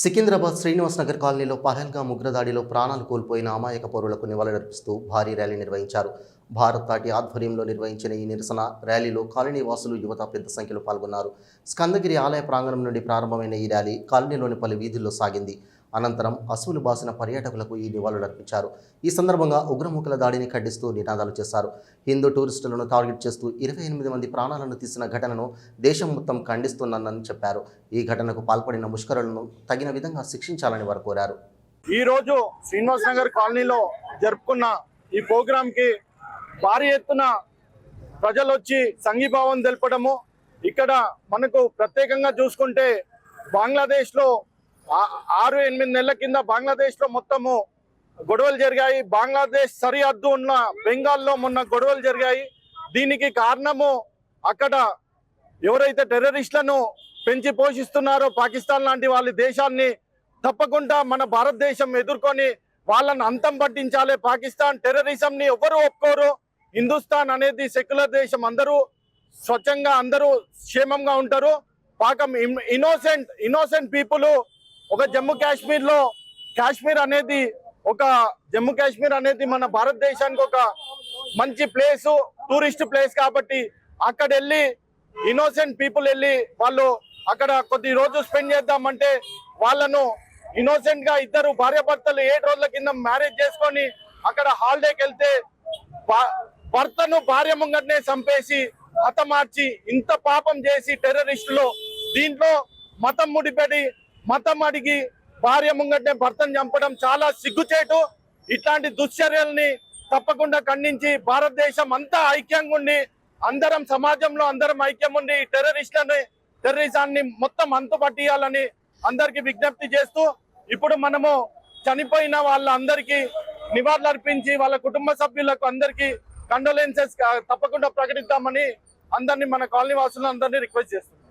సికింద్రాబాద్ శ్రీనివాస్ నగర్ కాలనీలో పహల్గా ఉగ్రదాడిలో ప్రాణాలు కోల్పోయిన అమాయక పౌరులకు నివాళులర్పిస్తూ భారీ ర్యాలీ నిర్వహించారు. భారత్ తాటి ఆధ్వర్యంలో నిర్వహించిన ఈ నిరసన ర్యాలీలో కాలనీ వాసులు యువత పెద్ద సంఖ్యలో పాల్గొన్నారు. స్కందగిరి ఆలయ ప్రాంగణం నుండి ప్రారంభమైన ఈ ర్యాలీ కాలనీలోని పలు వీధుల్లో సాగింది. అనంతరం అసువులు బాసిన పర్యాటకులకు ఈ నివాళులర్పించారు ఈ సందర్భంగా ఉగ్రముఖుల దాడిని ఖండిస్తూ నినాదాలు చేశారు. హిందూ టూరిస్టులను టార్గెట్ చేస్తూ ఇరవై ఎనిమిది మంది ప్రాణాలను తీసిన ఘటనను దేశం మొత్తం ఖండిస్తున్నానని చెప్పారు. ఈ ఘటనకు పాల్పడిన ముష్కరులను తగిన విధంగా శిక్షించాలని వారు కోరారు. ఈ రోజు శ్రీనివాస్ నగర్ కాలనీలో జరుపుకున్న ఈ ప్రోగ్రామ్కి భారీ ఎత్తున ప్రజలు వచ్చి సంఘీభావం తెలపడము. ఇక్కడ మనకు ప్రత్యేకంగా చూసుకుంటే బంగ్లాదేశ్లో ఆరు ఎనిమిది నెలల కింద బంగ్లాదేశ్లో మొత్తము గొడవలు జరిగాయి. బంగ్లాదేశ్ సరిహద్దు ఉన్న బెంగాల్లో మొన్న గొడవలు జరిగాయి. దీనికి కారణము అక్కడ ఎవరైతే టెర్రరిస్టులను పెంచి పోషిస్తున్నారో పాకిస్తాన్ లాంటి వాళ్ళ దేశాన్ని తప్పకుండా మన భారతదేశం ఎదుర్కొని వాళ్ళని అంతం పట్టించాలి. పాకిస్తాన్ టెర్రరిజం ని ఎవరు ఒప్పుకోరు? హిందుస్థాన్ అనేది సెక్యులర్ దేశం. అందరూ స్వచ్ఛంగా అందరూ క్షేమంగా ఉంటారు. పాకం ఇన్నోసెంట్ ఇన్నోసెంట్ పీపుల్ ఒక జమ్మూ కాశ్మీర్లో కాశ్మీర్ అనేది ఒక జమ్మూ కాశ్మీర్ అనేది మన భారతదేశానికి ఒక మంచి ప్లేస్ టూరిస్ట్ ప్లేస్ కాబట్టి అక్కడ వెళ్ళి ఇన్నోసెంట్ పీపుల్ వెళ్ళి వాళ్ళు అక్కడ కొద్ది రోజు స్పెండ్ చేద్దామంటే వాళ్ళను ఇన్నోసెంట్గా ఇద్దరు భార్యాభర్తలు ఏడు రోజుల కింద మ్యారేజ్ చేసుకొని అక్కడ హాలిడేకి వెళ్తే భర్తను భార్య ముంగటనే చంపేసి హతమార్చి ఇంత పాపం చేసి టెర్రరిస్టులు దీంట్లో మతం ముడిపెడి మతం అడిగి భార్య ముంగటనే భర్తను చంపడం చాలా సిగ్గుచేటు. ఇట్లాంటి దుశ్చర్యల్ని తప్పకుండా ఖండించి భారతదేశం అంతా ఐక్యంగా ఉండి అందరం సమాజంలో అందరం ఐక్యం ఉండి టెర్రరిస్టులని టెర్రరిజాన్ని మొత్తం అంతుపట్టియాలని అందరికి విజ్ఞప్తి చేస్తూ ఇప్పుడు మనము చనిపోయిన వాళ్ళందరికీ నివాళులు అర్పించి వాళ్ళ కుటుంబ సభ్యులకు అందరికీ కండోలెన్సెస్ తప్పకుండా ప్రకటిద్దామని అందరినీ మన కాలనీ వాసులను అందరినీ రిక్వెస్ట్ చేస్తున్నాం.